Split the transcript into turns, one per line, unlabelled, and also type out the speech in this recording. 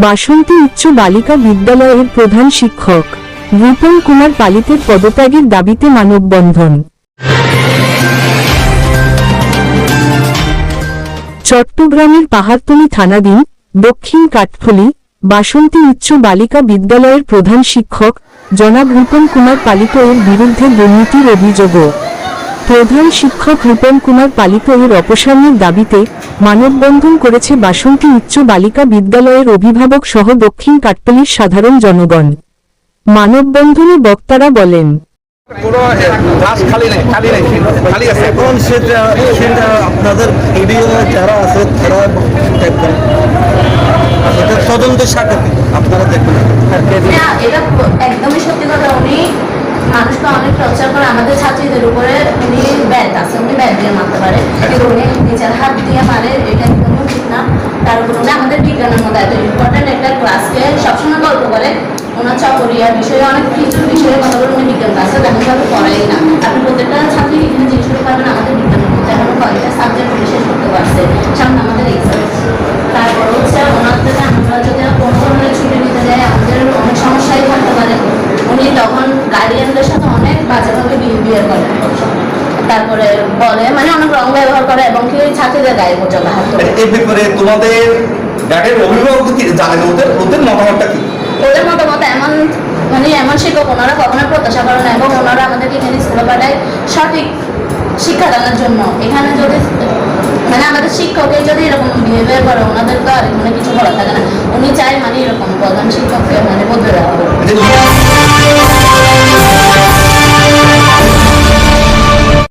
বাসন্তী উচ্চ বালিকা বিদ্যালয়ের প্রধান শিক্ষক রূপন কুমার পালিতের পদত্যাগের দাবিতে মানববন্ধন। চট্টগ্রামের পাহাড়তলী থানাধীন দক্ষিণ কাঠখলি বাসন্তী উচ্চ বালিকা বিদ্যালয়ের প্রধান শিক্ষক, জনাব রূপন কুমার পালিত এর বিরুদ্ধে দুর্নীতির অভিযোগও। প্রধান শিক্ষক রূপন কুমার পালিত এর অপসারণের দাবিতে মানববন্ধন করেছে বাসন্তী উচ্চ বালিকা বিদ্যালয়ের অভিভাবক সহ দক্ষিণ কাঠতলির সাধারণ জনগণ। মানববন্ধনে বক্তারা বলেন
কোনো ক্লাস খালি নেই খালি নেই খালি আছে।
এখন সেটা সেটা আপনাদের ভিডিও যারা আছে তারা দেখবেন। সেটা তদন্তের সাক্ষাৎ আপনারা দেখবেন।
এটা একদমই সত্যি কথা উনি অনেক টর্চার করে আমাদের ছাত্রীদের উপরে উনি ব্যাট আছে, উনি ব্যাট দিয়ে মারতে পারে। কিন্তু উনি নিজের হাত দিয়ে মারে, এটা একদমই ঠিক না। তার উপর উনি আমাদের বিজ্ঞানের মধ্যে এত ইম্পর্টেন্ট একটা ক্লাসকে সবসময় গল্প করে। ওনার চাকরিয়া বিষয়ে অনেক কিছু বিষয়ে কথা বলে উনি বিজ্ঞান ক্লাসে তেমন ভাবে পড়াই না। আপনি প্রত্যেকটা ছাত্রী এখানে জিজ্ঞেস করতে পারবেন, আমাদের বিজ্ঞানের মধ্যে এখন কয়েকটা সাবজেক্ট উনি শেষ করতে পারছে। সামনে আমাদের এক্সাম তারপর হচ্ছে ওনার অনেক বাজেভাবে বিহেভিয়ার করে। তারপরে বলে মানে অনেক রং ব্যবহার করে এবং কি ছাত্রীদের গায়ে পর্যন্ত হাত
এই ব্যাপারে তোমাদের ব্যাটের অভিভাবক জানেন ওদের ওদের মতামতটা কি?
ওদের মতামত এমন মানে এমন শিক্ষক ওনারা কখনো প্রত্যাশা করে না এবং ওনারা আমাদেরকে এখানে স্কুলে পাঠায় সঠিক শিক্ষা দানের জন্য। এখানে যদি মানে আমাদের শিক্ষকে যদি এরকম বিহেভিয়ার করে ওনাদের তো আর এখানে কিছু করার থাকে না। উনি চাই মানে এরকম প্রধান শিক্ষককে